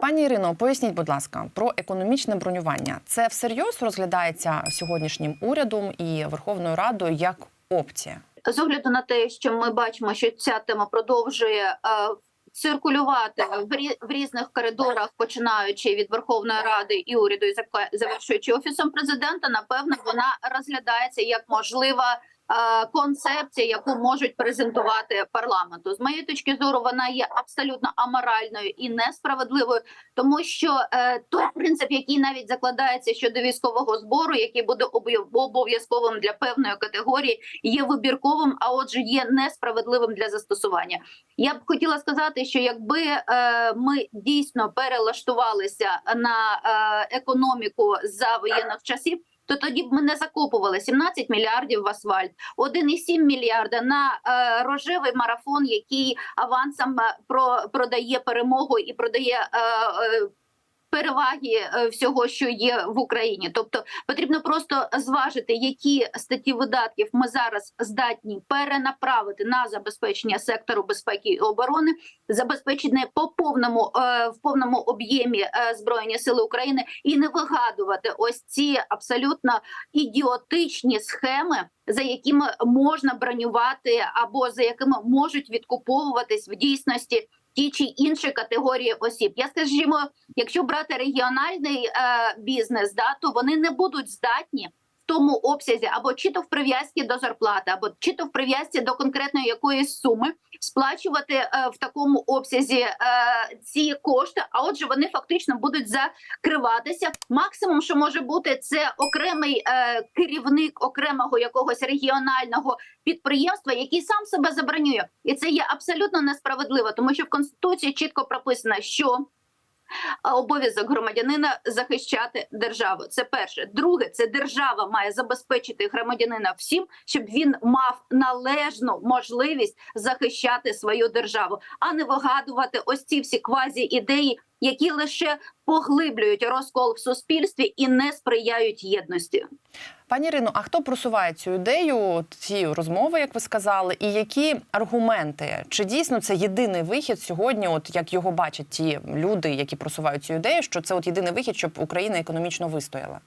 Пані Ірино, поясніть, будь ласка, про економічне бронювання. Це всерйоз розглядається сьогоднішнім урядом і Верховною Радою як опція. з огляду на те, що ми бачимо, що ця тема продовжує е, циркулювати в, рі, в різних коридорах, починаючи від Верховної Ради і уряду, і завершуючи офісом президента, напевно, вона розглядається як можлива. Е, Концепція, яку можуть презентувати парламенту, з моєї точки зору, вона є абсолютно аморальною і несправедливою, тому що е, той принцип, який навіть закладається щодо військового збору, який буде обов- обов'язковим для певної категорії, є вибірковим, а отже, є несправедливим для застосування. Я б хотіла сказати, що якби е, ми дійсно перелаштувалися на економіку за воєнних часів. То тоді б ми не закопували. 17 мільярдів в асфальт, 1,7 мільярда на е, рожевий марафон, який авансом е, про продає перемогу і продає е, е, переваги е, всього, що є в Україні. Тобто потрібно просто зважити, які статті видатків ми зараз здатні перенаправити на забезпечення сектору безпеки і оборони, забезпечення по повному е, в повному об'ємі е, збройні сили України, і не вигадувати ось ці абсолютно ідіотичні схеми. За якими можна бронювати, або за якими можуть відкуповуватись в дійсності ті чи інші категорії осіб. Я скажімо, якщо брати регіональний е, бізнес, да то вони не будуть здатні тому обсязі або чи то в прив'язці до зарплати, або чи то в прив'язці до конкретної якоїсь суми сплачувати е, в такому обсязі е, ці кошти. А отже, вони фактично будуть закриватися. Максимум, що може бути, це окремий е, керівник окремого якогось регіонального підприємства, який сам себе забронює, і це є абсолютно несправедливо, тому що в конституції чітко прописано, що обов'язок громадянина захищати державу. Це перше. Друге, це держава має забезпечити громадянина всім, щоб він мав належну можливість захищати свою державу, а не вигадувати ось ці всі квазі ідеї, які лише поглиблюють розкол в суспільстві і не сприяють єдності. Пані Ірино, а хто просуває цю ідею, ці розмови, як ви сказали, і які аргументи? Чи дійсно це єдиний вихід сьогодні, от як його бачать ті люди, які просувають цю ідею, що це от єдиний вихід, щоб Україна економічно вистояла?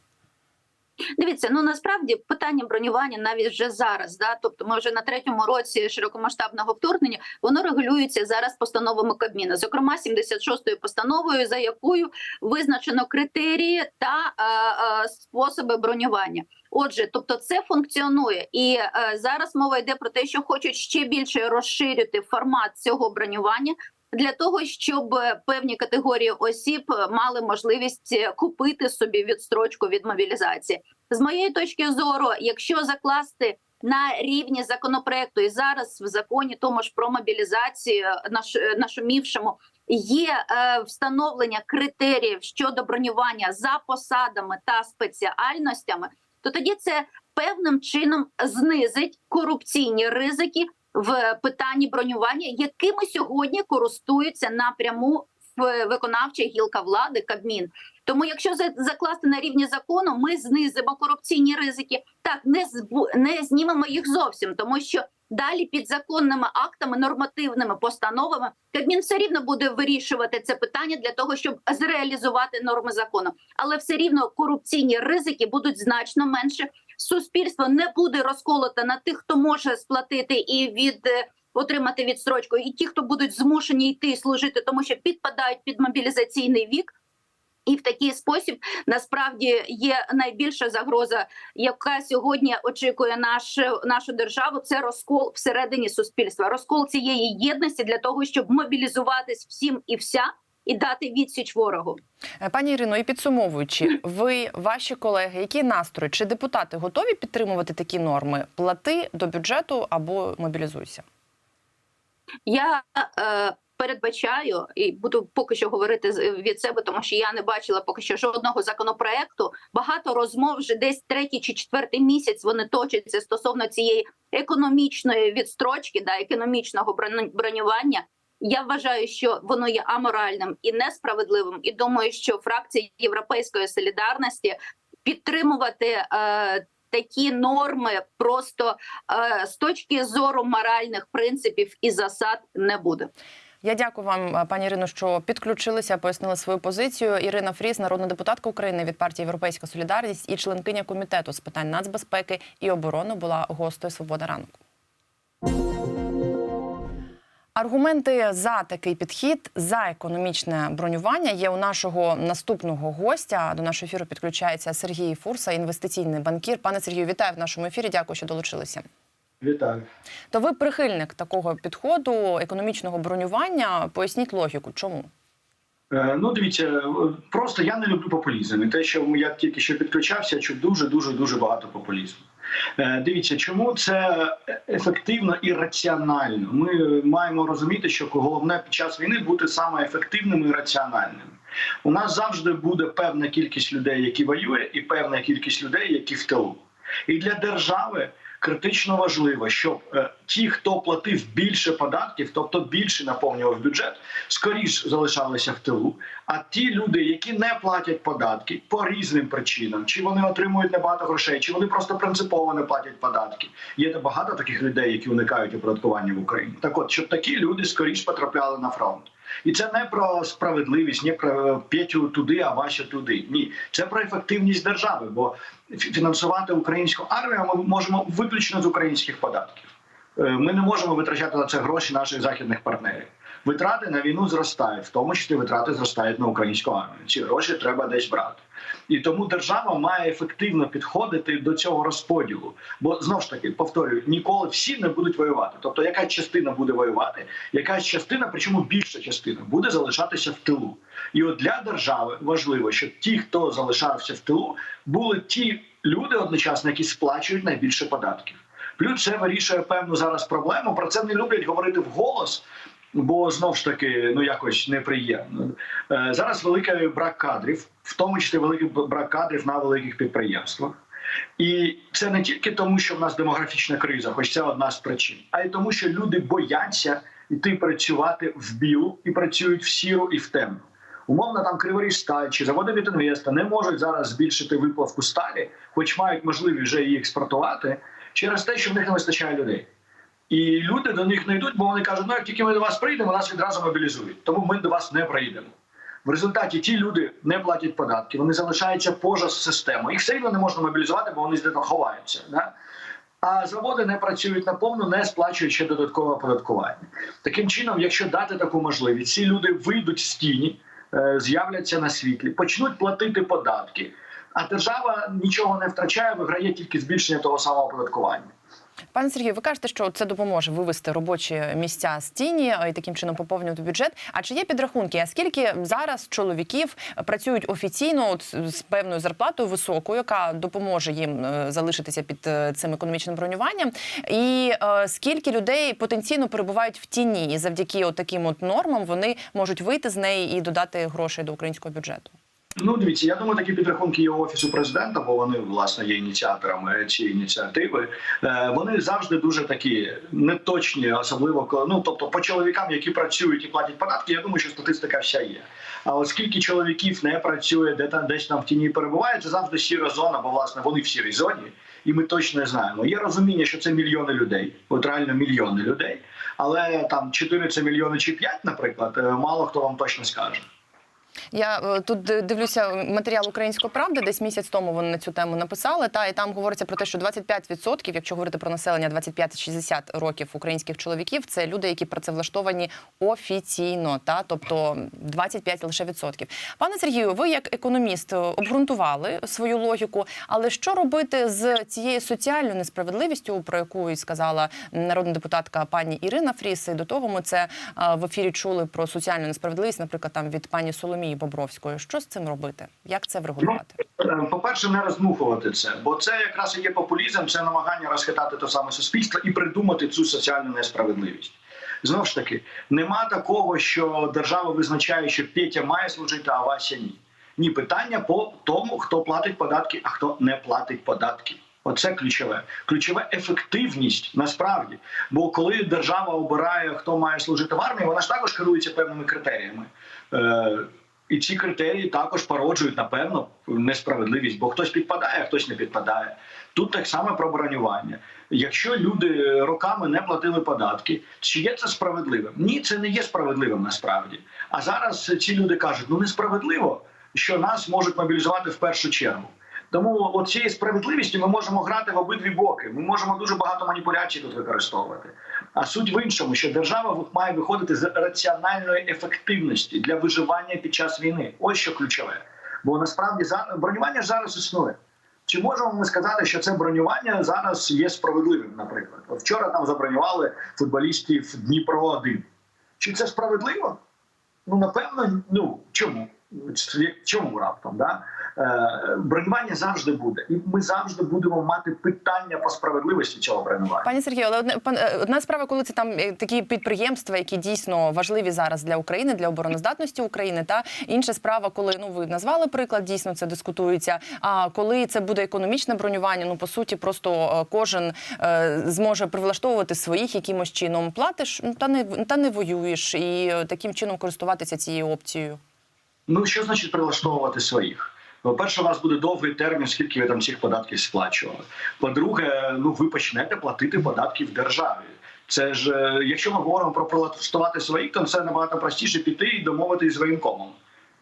Дивіться, ну насправді питання бронювання навіть вже зараз, да, тобто ми вже на третьому році широкомасштабного вторгнення, воно регулюється зараз постановами Кабміну, зокрема 76-ю постановою, за якою визначено критерії та е, е, способи бронювання. Отже, тобто це функціонує, і е, зараз мова йде про те, що хочуть ще більше розширити формат цього бронювання. Для того щоб е, певні категорії осіб е, мали можливість е, купити собі відстрочку від мобілізації, з моєї точки зору, якщо закласти на рівні законопроекту, і зараз в законі тому ж про мобілізацію наш нашумівшому є е, встановлення критеріїв щодо бронювання за посадами та спеціальностями, то тоді це певним чином знизить корупційні ризики в питанні бронювання, якими сьогодні користуються напряму виконавча гілка влади Кабмін. Тому, якщо за- закласти на рівні закону, ми знизимо корупційні ризики. Так не не знімемо їх зовсім, тому що далі підзаконними актами, нормативними постановами Кабмін все рівно буде вирішувати це питання для того, щоб зреалізувати норми закону. Але все рівно корупційні ризики будуть значно менше. Суспільство не буде розколото на тих, хто може сплатити і від. е, Отримати відстрочку, і ті, хто будуть змушені йти служити, тому що підпадають під мобілізаційний вік, і в такий спосіб насправді є найбільша загроза, яка сьогодні очікує наш, нашу державу. Це розкол всередині суспільства, розкол цієї єдності для того, щоб мобілізуватись всім і вся, і дати відсіч ворогу. Е, Пані Ірино, і підсумовуючи, ви, ваші колеги, які настрої чи депутати готові підтримувати такі норми? Плати до бюджету або мобілізуйся? Я е, передбачаю і буду поки що говорити від себе, тому що я не бачила поки що жодного законопроекту. Багато розмов вже десь третій чи четвертий місяць вони точаться стосовно цієї економічної відстрочки, да економічного бронювання. Я вважаю, що воно є аморальним і несправедливим. І думаю, що фракція Європейської солідарності підтримувати е, такі норми просто е, з точки зору моральних принципів і засад не буде. Я дякую вам, е, пані Ірино, що підключилися, пояснили свою позицію. Ірина Фріз, народна депутатка України від партії Європейська Солідарність і членкиня комітету з питань нацбезпеки і оборони, була гостею Свобода ранку. Аргументи за такий підхід за економічне бронювання є у нашого наступного гостя. До нашого ефіру підключається Сергій Фурса, інвестиційний банкір. Пане Сергію, вітаю в нашому ефірі. Дякую, що долучилися. Вітаю. То ви прихильник такого підходу економічного бронювання? Поясніть логіку, чому? Е, Ну, дивіться, е, просто я не люблю популізм. І те, що я тільки що підключався, я чув дуже дуже дуже багато популізму. Е, Дивіться, чому це ефективно і раціонально. Ми маємо розуміти, що головне під час війни бути саме ефективними і раціональними. У нас завжди буде певна кількість людей, які воює, і певна кількість людей, які в тилу. І для держави критично важливо, щоб е, ті, хто платив більше податків, тобто більше наповнював бюджет, скоріш залишалися в тилу. А ті люди, які не платять податки по різним причинам, чи вони отримують небагато грошей, чи вони просто принципово не платять податки. Є багато таких людей, які уникають оподаткування в Україні. Так, от щоб такі люди скоріш потрапляли на фронт. І це не про справедливість, не про Петю туди, а Вася туди. Ні, це про ефективність держави. Бо фінансувати українську армію ми можемо виключно з українських податків. Е, Ми не можемо витрачати на це гроші наших західних партнерів. Витрати на війну зростають, в тому числі витрати зростають на українську армію. Ці гроші треба десь брати. І тому держава має ефективно підходити до цього розподілу. Бо знов ж таки повторюю, ніколи всі не будуть воювати. Тобто, якась частина буде воювати, якась частина, причому більша частина, буде залишатися в тилу. І от для держави важливо, щоб ті, хто залишався в тилу, були ті люди одночасно, які сплачують найбільше податків. Плюс це вирішує певну зараз проблему. Про це не люблять говорити вголос. Бо знов ж таки ну якось неприємно Е, зараз великий брак кадрів, в тому числі великий брак кадрів на великих підприємствах. І це не тільки тому, що в нас демографічна криза, хоч це одна з причин, а й тому, що люди бояться йти працювати в білу і працюють в сіру і в темну. Умовно, там Криворіжсталь чи заводи Вітінвеста не можуть зараз збільшити виплавку сталі, хоч мають можливість вже її експортувати, через те, що в них не вистачає людей. І люди до них не йдуть, бо вони кажуть, ну як тільки ми до вас прийдемо, нас відразу мобілізують. Тому ми до вас не прийдемо. В результаті ті люди не платять податки, вони залишаються поза системою. Їх все одно не можна мобілізувати, бо вони десь ховаються. Да? А заводи не працюють наповну, не сплачують ще додаткове оподаткування. Таким чином, якщо дати таку можливість, ці люди вийдуть з тіні, е, з'являться на світлі, почнуть платити податки, а держава нічого не втрачає, виграє тільки збільшення того самого оподаткування. Пане Сергію, ви кажете, що це допоможе вивести робочі місця з тіні і таким чином поповнювати бюджет. А чи є підрахунки? А скільки зараз чоловіків працюють офіційно от, з певною зарплатою високою, яка допоможе їм е, залишитися під е, цим економічним бронюванням? І е, скільки людей потенційно перебувають в тіні, і завдяки от таким от нормам вони можуть вийти з неї і додати грошей до українського бюджету? Ну, дивіться, я думаю, такі підрахунки є офісу президента, бо вони власне є ініціаторами цієї ініціативи. Е, Вони завжди дуже такі неточні, особливо коли ну тобто по чоловікам, які працюють і платять податки. Я думаю, що статистика вся є. А оскільки чоловіків не працює, де там десь там в тіні перебуває, це завжди сіра зона, бо власне вони в сірій зоні, і ми точно не знаємо. Є розуміння, що це мільйони людей, от реально мільйони людей. Але там 4 це мільйони чи 5, наприклад, е, мало хто вам точно скаже. Я е, тут дивлюся матеріал української правди. Десь місяць тому вони на цю тему написали. Та і там говориться про те, що 25%, якщо говорити про населення 25-60 років українських чоловіків, це люди, які працевлаштовані офіційно, та тобто 25 лише відсотків. Пане Сергію, ви як економіст е, обґрунтували свою логіку, але що робити з цією соціальною несправедливістю, про яку і сказала народна депутатка пані Ірина Фріс? І до того ми це е, в ефірі чули про соціальну несправедливість, наприклад, там від пані Соломії Бобровської. Що з цим робити? Як це врегулювати? Е, По-перше, не роздмухувати це, бо це якраз і є популізм, це намагання розхитати те саме суспільство і придумати цю соціальну несправедливість. Знову ж таки, нема такого, що держава визначає, що Петя має служити, а Вася ні. Ні, питання по тому, хто платить податки, а хто не платить податки. Оце ключове. Ключове ефективність насправді. Бо коли держава обирає, хто має служити в армії, вона ж також керується певними критеріями. І ці критерії також породжують, напевно, несправедливість, бо хтось підпадає, а хтось не підпадає. Тут так само про бронювання. Якщо люди роками не платили податки, чи є це справедливим? Ні, це не є справедливим насправді. А зараз ці люди кажуть: ну несправедливо, що нас можуть мобілізувати в першу чергу. Тому от цією справедливістю ми можемо грати в обидві боки. Ми можемо дуже багато маніпуляцій тут використовувати. А суть в іншому, що держава має виходити з раціональної ефективності для виживання під час війни. Ось що ключове. Бо насправді бронювання ж зараз існує. Чи можемо ми сказати, що це бронювання зараз є справедливим? Наприклад, От вчора там забронювали футболістів Дніпро 1 Чи це справедливо? Ну напевно, ну чому? Чому раптом? Да? Е, бронювання завжди буде, і ми завжди будемо мати питання по справедливості цього бронювання. Пані Сергію, але одне е, одна справа, коли це там е, такі підприємства, які дійсно важливі зараз для України, для обороноздатності України. Та інша справа, коли ну ви назвали приклад, дійсно це дискутується. А коли це буде економічне бронювання, ну по суті, просто кожен зможе привлаштовувати своїх якимось чином. Платиш ну, та не та не воюєш, і таким чином користуватися цією опцією. Ну що значить прилаштовувати своїх? По-перше, у вас буде довгий термін, скільки ви там цих податків сплачували. По-друге, ну ви почнете платити податки в державі. Це ж е, якщо ми говоримо про прилаштувати своїх, то це набагато простіше піти і домовитись з воєнкомом.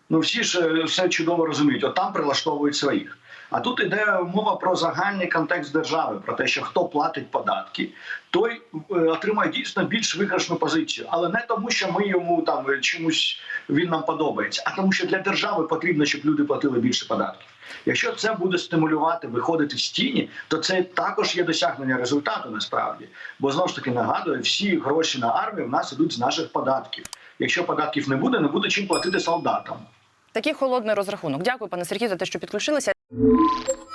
Ну всі ж е, все чудово розуміють, от там прилаштовують своїх. А тут йде мова про загальний контекст держави, про те, що хто платить податки, той е, отримає дійсно більш виграшну позицію, але не тому, що ми йому там е, чомусь він нам подобається, а тому, що для держави потрібно, щоб люди платили більше податків. Якщо це буде стимулювати виходити з тіні, то це також є досягнення результату насправді. Бо знову ж таки нагадую, всі гроші на армію в нас ідуть з наших податків. Якщо податків не буде, не буде чим платити солдатам. Такий холодний розрахунок. Дякую, пане Сергію, за те, що підключилися. Música